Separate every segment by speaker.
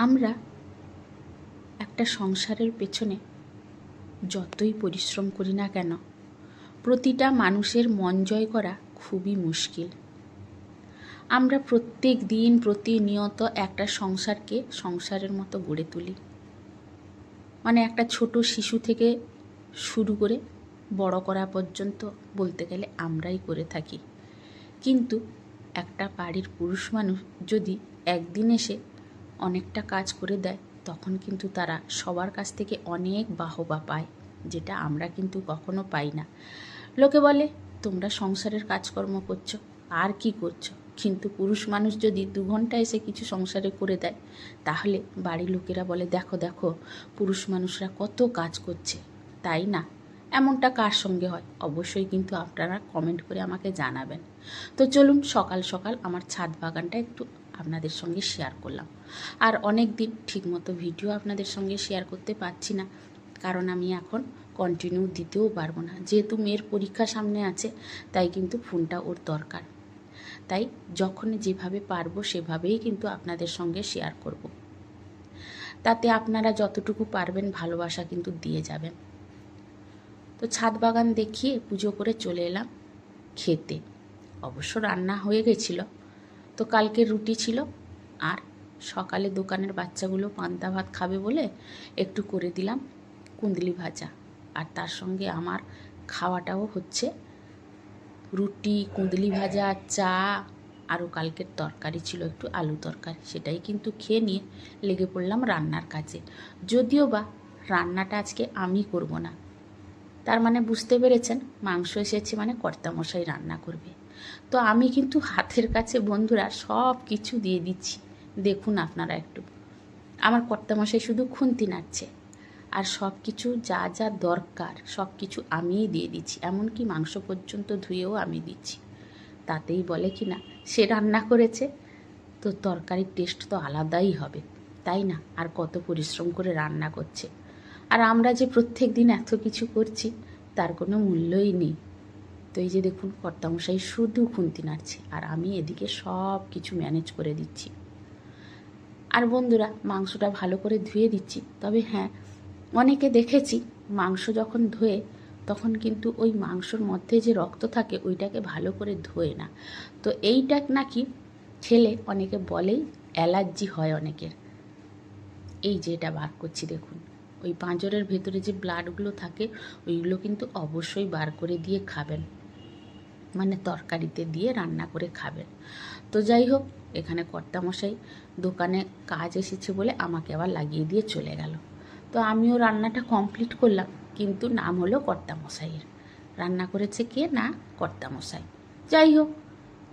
Speaker 1: আমরা একটা সংসারের পেছনে যতই পরিশ্রম করি না কেন, প্রতিটা মানুষের মন জয় করা খুবই মুশকিল। আমরা প্রত্যেক দিন প্রতিনিয়ত একটা সংসারকে সংসারের মতো গড়ে তুলি। মানে একটা ছোট শিশু থেকে শুরু করে বড় করা পর্যন্ত বলতে গেলে আমরাই করে থাকি। কিন্তু একটা বাড়ির পুরুষ মানুষ যদি একদিন এসে অনেকটা কাজ করে দেয়, তখন কিন্তু তারা সবার কাছ থেকে অনেক বাহবা পায়, যেটা আমরা কিন্তু কখনো পাই না। লোকে বলে, তোমরা সংসারের কাজকর্ম করছ, আর কি করছ? কিন্তু পুরুষ মানুষ যদি দু ঘণ্টা এসে কিছু সংসারে করে দেয়, তাহলে বাড়ির লোকেরা বলে, দেখো দেখো, পুরুষ মানুষরা কত কাজ করছে। তাই না? এমনটা কার সঙ্গে হয়? অবশ্যই কিন্তু আপনারা কমেন্ট করে আমাকে জানাবেন। তো চলুন, সকাল সকাল আমার ছাদ বাগানটা একটু আপনাদের সঙ্গে শেয়ার করলাম। আর অনেক দিন ঠিকমতো ভিডিও আপনাদের সঙ্গে শেয়ার করতে পারছি না, কারণ আমি এখন কন্টিনিউ দিতেও পারব না। যেহেতু মেয়ের পরীক্ষা সামনে আছে, তাই কিন্তু ফোনটা ওর দরকার। তাই যখন যেভাবে পারব সেভাবেই কিন্তু আপনাদের সঙ্গে শেয়ার করব। তাতে আপনারা যতটুকু পারবেন ভালোবাসা কিন্তু দিয়ে যাবেন। তো ছাদ বাগান দেখিয়ে পুজো করে চলে এলাম খেতে। অবশ্য রান্না হয়ে গেছিল তো কালকে রুটি ছিল। আর সকালে দোকানের বাচ্চাগুলো পান্তা ভাত খাবে বলে একটু করে দিলাম কুন্দলি ভাজা। আর তার সঙ্গে আমার খাওয়াটাও হচ্ছে রুটি কুঁদলি ভাজা, চা, আরও কালকের তরকারি ছিল একটু আলু তরকারি, সেটাই কিন্তু খেয়ে নিয়ে লেগে পড়লাম রান্নার কাজে। যদিও বা রান্নাটা আজকে আমি করব না। তার মানে বুঝতে পেরেছেন, মাংস এসেছে মানে কর্তামশাই রান্না করবে। তো আমি কিন্তু হাতের কাছে বন্ধুরা সব কিছু দিয়ে দিচ্ছি। দেখুন আপনারা একটু। আমার কর্তামশাই শুধু খুন্তি নাড়ছে। আর সব কিছু যা যা দরকার সব কিছু আমিই দিয়ে দিচ্ছি। এমনকি মাংস পর্যন্ত ধুয়েও আমি দিচ্ছি। তাতেই বলে কি না সে রান্না করেছে। তো তরকারির টেস্ট তো আলাদাই হবে, তাই না? আর কত পরিশ্রম করে রান্না করছে। আর আমরা যে প্রত্যেক দিন এত কিছু করছি, তার কোনো মূল্যই নেই। তো এই যে দেখুন, কর্তামশাই শুধু খুন্তি নাড়ছে, আর আমি এদিকে সব কিছু ম্যানেজ করে দিচ্ছি। আর বন্ধুরা, মাংসটা ভালো করে ধুয়ে দিচ্ছি। তবে হ্যাঁ অনেকে দেখেছি মাংস যখন ধোয়ে, তখন কিন্তু ওই মাংসর মধ্যে যে রক্ত থাকে, ওইটাকে ভালো করে ধোয়ে না। তো এইটা নাকি খেলে অনেকে বলেই অ্যালার্জি হয় অনেকের। এই যে এটা বার করছি দেখুন, ওই পাঁজরের ভেতরে যে ব্লাডগুলো থাকে, ওইগুলো কিন্তু অবশ্যই বার করে দিয়ে খাবেন। মানে তরকারিতে দিয়ে রান্না করে খাবেন। তো যাই হোক, এখানে কর্তামশাই দোকানে কাজ এসেছে বলে আমাকে আবার লাগিয়ে দিয়ে চলে গেল। তো আমিও রান্নাটা কমপ্লিট করলাম, কিন্তু নাম হলো কর্তামশাইয়ের। রান্না করেছে কে? না, কর্তামশাই। যাই হোক,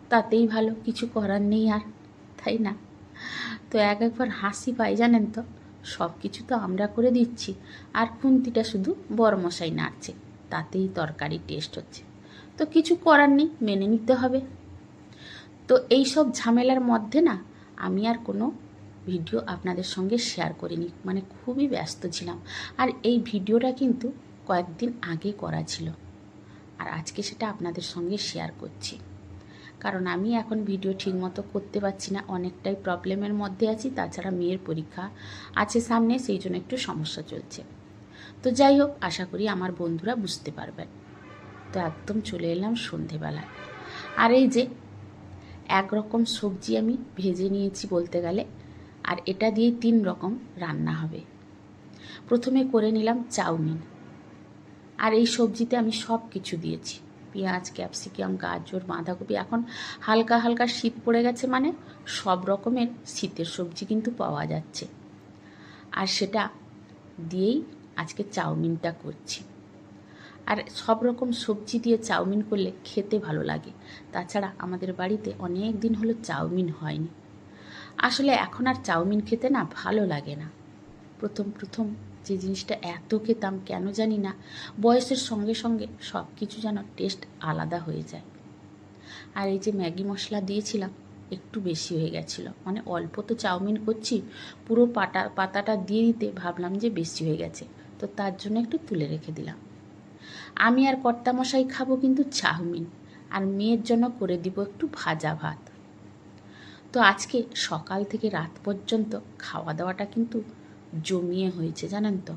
Speaker 1: তাতেই ভালো, কিছু করার নেই আর, তাই না? তো এক একবার হাসি পাই জানেন তো? সব কিছু তো আমরা করে দিচ্ছি, আর খুন্তিটা শুধু বড়মশাই নাড়ছে, তাতেই তরকারি টেস্ট হচ্ছে। তো কিছু করার নেই, মেনে নিতে হবে। তো এই সব ঝামেলার মধ্যে না, আমি আর কোনো ভিডিও আপনাদের সঙ্গে শেয়ার করিনি। মানে খুবই ব্যস্ত ছিলাম। আর এই ভিডিওটা কিন্তু কয়েকদিন আগে করা ছিল। আর আজকে সেটা আপনাদের সঙ্গে শেয়ার করছি। কারণ আমি এখন ভিডিও ঠিকমতো করতে পারছি না, অনেকটাই প্রবলেমের মধ্যে আছি। তাছাড়া মেয়ের পরীক্ষা আছে সামনে, সেই জন্য একটু সমস্যা চলছে। তো যাই হোক, আশা করি আমার বন্ধুরা বুঝতে পারবেন। তো একদম চলে এলাম সন্ধেবেলায়। আর এই যে, একরকম সবজি আমি ভেজে নিয়েছি বলতে গেলে, আর এটা দিয়ে তিন রকম রান্না হবে। প্রথমে করে নিলাম চাউমিন। আর এই সবজিতে আমি সব কিছু দিয়েছি। পেঁয়াজ, ক্যাপসিকাম, গাজর, বাঁধাকপি, এখন হালকা হালকা শীত পড়ে গেছে মানে সব রকমের শীতের সবজি কিন্তু পাওয়া যাচ্ছে। আর সেটা দিয়েই আজকে চাউমিনটা করছি। আর সব রকম সবজি দিয়ে চাউমিন করলে খেতে ভালো লাগে। তাছাড়া আমাদের বাড়িতে অনেক দিন হলো চাউমিন হয়নি। আসলে এখন আর চাউমিন খেতে না ভালো লাগে না। প্রথম প্রথম যে জিনিসটা এত খেতাম কেন জানি না, বয়সের সঙ্গে সঙ্গে সব কিছু যেন টেস্ট আলাদা হয়ে যায়। আর এই যে ম্যাগি মশলা দিয়েছিলাম, একটু বেশি হয়ে গেছিল। মানে অল্প তো চাউমিন করছি, পুরো পাটা, পাতাটা দিয়ে দিতে ভাবলাম যে বেশি হয়ে গেছে। তো তার জন্য একটু তুলে রেখে দিলাম। আমি আর কর্তামশাই খাব কিন্তু চাউমিন, আর মেয়ের জন্য করে দিব একটু ভাজা ভাত। তো আজকে সকাল থেকে রাত পর্যন্ত খাওয়া দাওয়াটা কিন্তু জমিয়ে হয়েছে, জানেন তো?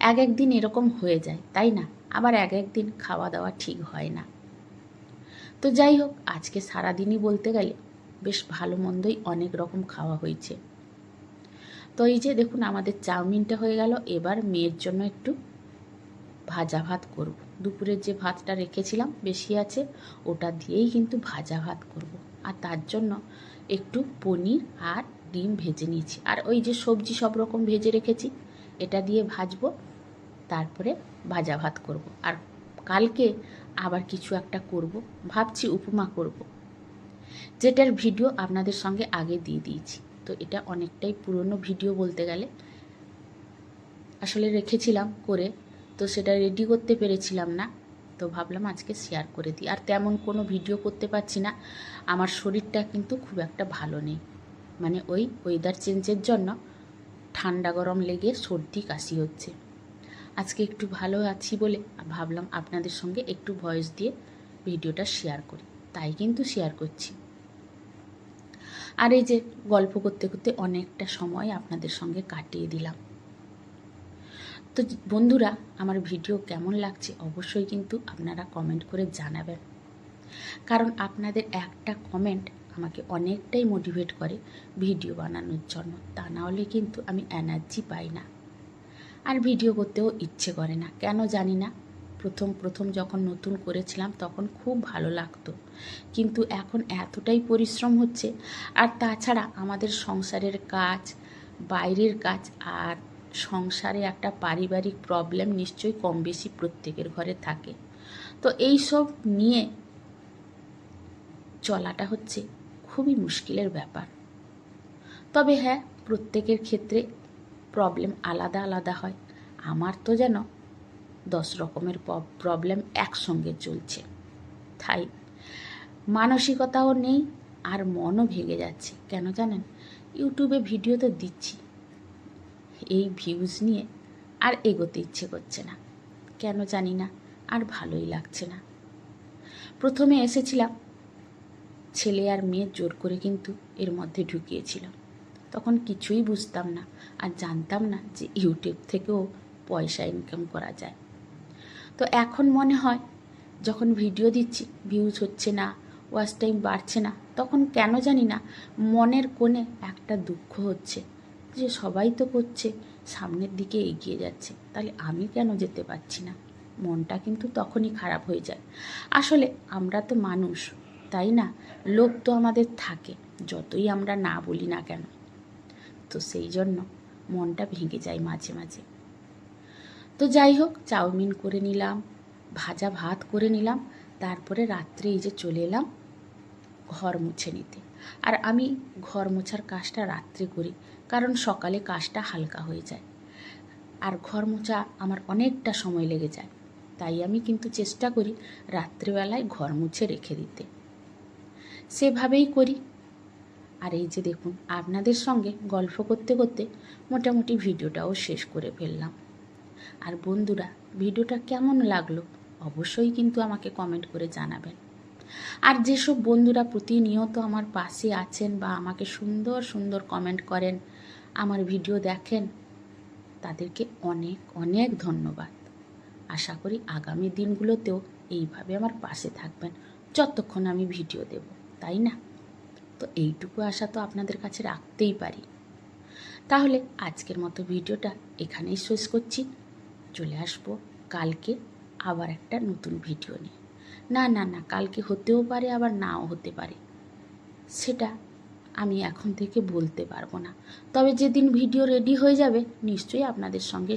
Speaker 1: এক এক দিন এরকম হয়ে যায়, তাই না? আবার এক এক দিন খাওয়া দাওয়া ঠিক হয় না। তো যাই হোক, আজকে সারাদিনই বলতে গেলে বেশ ভালো মন্দই অনেক রকম খাওয়া হয়েছে। তো এই যে দেখুন, আমাদের চাউমিনটা হয়ে গেল, এবার মেয়ের জন্য একটু ভাজা ভাত করব। দুপুরের যে ভাতটা রেখেছিলাম বেশি আছে, ওটা দিয়েই কিন্তু ভাজা ভাত করব। আর তার জন্য একটু পনির আর ডিম ভেজে নিয়েছি আর ওই যে সবজি সব রকম ভেজে রেখেছি, এটা দিয়ে ভাজবো, তারপরে ভাজা ভাত করব। আর কালকে আবার কিছু একটা করব, ভাবছি উপমা করব। যেটার ভিডিও আপনাদের সঙ্গে আগে দিয়ে দিয়েছি তো এটা অনেকটাই পুরনো ভিডিও বলতে গেলে আসলে রেখেছিলাম করে তো সেটা রেডি করতে পেরেছিলাম না। তো ভাবলাম আজকে শেয়ার করে দিই। আর তেমন কোনো ভিডিও করতে পারছি না। আমার শরীরটা কিন্তু খুব একটা ভালো নেই। মানে ওই ওয়েদার চেঞ্জের জন্য ঠান্ডা গরম লেগে সর্দি কাশি হচ্ছে। আজকে একটু ভালো আছি বলে ভাবলাম আপনাদের সঙ্গে একটু ভয়েস দিয়ে ভিডিওটা শেয়ার করি। তাই কিন্তু শেয়ার করছি। আর এই যে গল্প করতে করতে অনেকটা সময় আপনাদের সঙ্গে কাটিয়ে দিলাম। তো বন্ধুরা, আমার ভিডিও কেমন লাগছে অবশ্যই কিন্তু আপনারা কমেন্ট করে জানাবেন। কারণ আপনাদের একটা কমেন্ট আমাকে অনেকটাই মোটিভেট করে ভিডিও বানানোর জন্য। তা না হলে কিন্তু আমি এনার্জি পাই না। আর ভিডিও করতেও ইচ্ছে করে না। কেন জানি না? প্রথম প্রথম যখন নতুন করেছিলাম তখন খুব ভালো লাগতো। কিন্তু এখন এতটাই পরিশ্রম হচ্ছে। আর তাছাড়া আমাদের সংসারের কাজ, বাইরের কাজ আর সংসারে একটা পারিবারিক প্রবলেম নিশ্চয়ই কম বেশি প্রত্যেকের ঘরে থাকে। তো এই সব নিয়ে চলাটা হচ্ছে খুবই মুশকিলের ব্যাপার। তবে হ্যাঁ প্রত্যেকের ক্ষেত্রে প্রবলেম আলাদা আলাদা হয়। আমার তো যেন দশ রকমের প্রবলেম একসঙ্গে চলছে। তাই মানসিকতাও নেই আর মনও ভেঙে যাচ্ছে। কেন জানেন? ইউটিউবে ভিডিও তো দিচ্ছি। এই ভিউজ নিয়ে আর এগোতে ইচ্ছে করছে না। কেন জানি না, আর ভালোই লাগছে না। প্রথমে এসেছিলাম। ছেলে আর মেয়ে জোর করে কিন্তু এর মধ্যে ঢুকিয়েছিল। তখন কিছুই বুঝতাম না আর জানতাম না যে ইউটিউব থেকেও পয়সা ইনকাম করা যায়। তো এখন মনে হয়, যখন ভিডিও দিচ্ছি ভিউজ হচ্ছে না ওয়াচ টাইম বাড়ছে না, তখন কেন জানি না মনের কোণে একটা দুঃখ হচ্ছে। যে সবাই তো করছে, সামনের দিকে এগিয়ে যাচ্ছে, তাহলে আমি কেন যেতে পারছি না? মনটা কিন্তু তখনই খারাপ হয়ে যায়। আসলে আমরা তো মানুষ, তাই না? লোক তো আমাদের থাকে, যতই আমরা না বলি না কেন। তো সেই জন্য মনটা ভেঙে যায় মাঝে মাঝে। তো যাই হোক, চাউমিন করে নিলাম, ভাজা ভাত করে নিলাম, তারপরে রাত্রে এই যে চলে এলাম ঘর মুছে নিতে। আর আমি ঘর মোছার কাজটা রাত্রে করি, কারণ সকালে কাজটা হালকা হয়ে যায়। আর ঘর মোছা আমার অনেকটা সময় লেগে যায়। তাই আমি কিন্তু চেষ্টা করি রাত্রিবেলায় ঘর মুছে রেখে দিতে। সেভাবেই করি। আর এই যে দেখুন, আপনাদের সঙ্গে গল্প করতে করতে মোটামুটি ভিডিওটাও শেষ করে ফেললাম। আর বন্ধুরা, ভিডিওটা কেমন লাগল? অবশ্যই কিন্তু আমাকে কমেন্ট করে জানাবেন। আর যেসব বন্ধুরা প্রতিনিয়ত আমার পাশে আছেন বা আমাকে সুন্দর সুন্দর কমেন্ট করেন, আমার ভিডিও দেখেন, তাদেরকে অনেক অনেক ধন্যবাদ। আশা করি আগামী দিনগুলোতেও এইভাবে আমার পাশে থাকবেন, যতক্ষণ আমি ভিডিও দেব, তাই না? তো এইটুকু আশা তো আপনাদের কাছে রাখতেই পারি। তাহলে আজকের মতো ভিডিওটা এখানেই শেষ করছি। চলে আসব কালকে আবার একটা নতুন ভিডিও নিয়ে। না না না, কালকে হতেও পারে, আবার নাও হতে পারে। সেটা আমি এখন থেকে বলতে পারব না। তবে যেদিন ভিডিও রেডি হয়ে যাবে, নিশ্চয়ই আপনাদের সঙ্গে